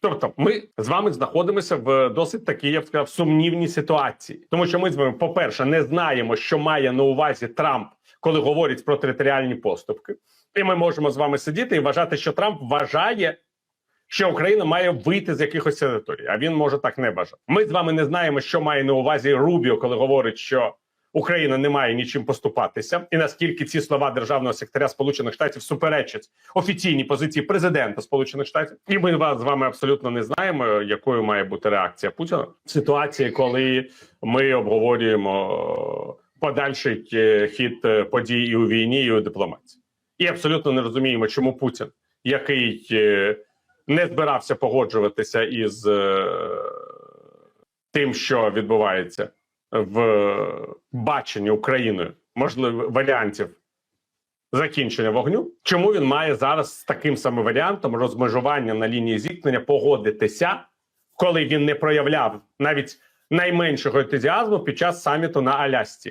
Тобто, ми з вами знаходимося в досить такій, я б сказав, сумнівній ситуації, тому що ми з вами, по-перше, не знаємо, що має на увазі Трамп, коли говорить про територіальні поступки, і ми можемо з вами сидіти і вважати, що Трамп вважає. Що Україна має вийти з якихось територій, а він може так не бажати. Ми з вами не знаємо, що має на увазі Рубіо, коли говорить, що Україна не має нічим поступатися, і наскільки ці слова державного секретаря Сполучених Штатів суперечать офіційній позиції президента Сполучених Штатів, і ми вас з вами абсолютно не знаємо, якою має бути реакція Путіна в ситуації, коли ми обговорюємо подальший е, хід е, подій і у війні, і у дипломатії, і абсолютно не розуміємо, чому Путін, який е, не збирався погоджуватися із е, тим, що відбувається в баченні Україною, можливо, варіантів закінчення вогню. Чому він має зараз з таким самим варіантом розмежування на лінії зіткнення погодитися, коли він не проявляв навіть найменшого ентузіазму під час саміту на Алясці?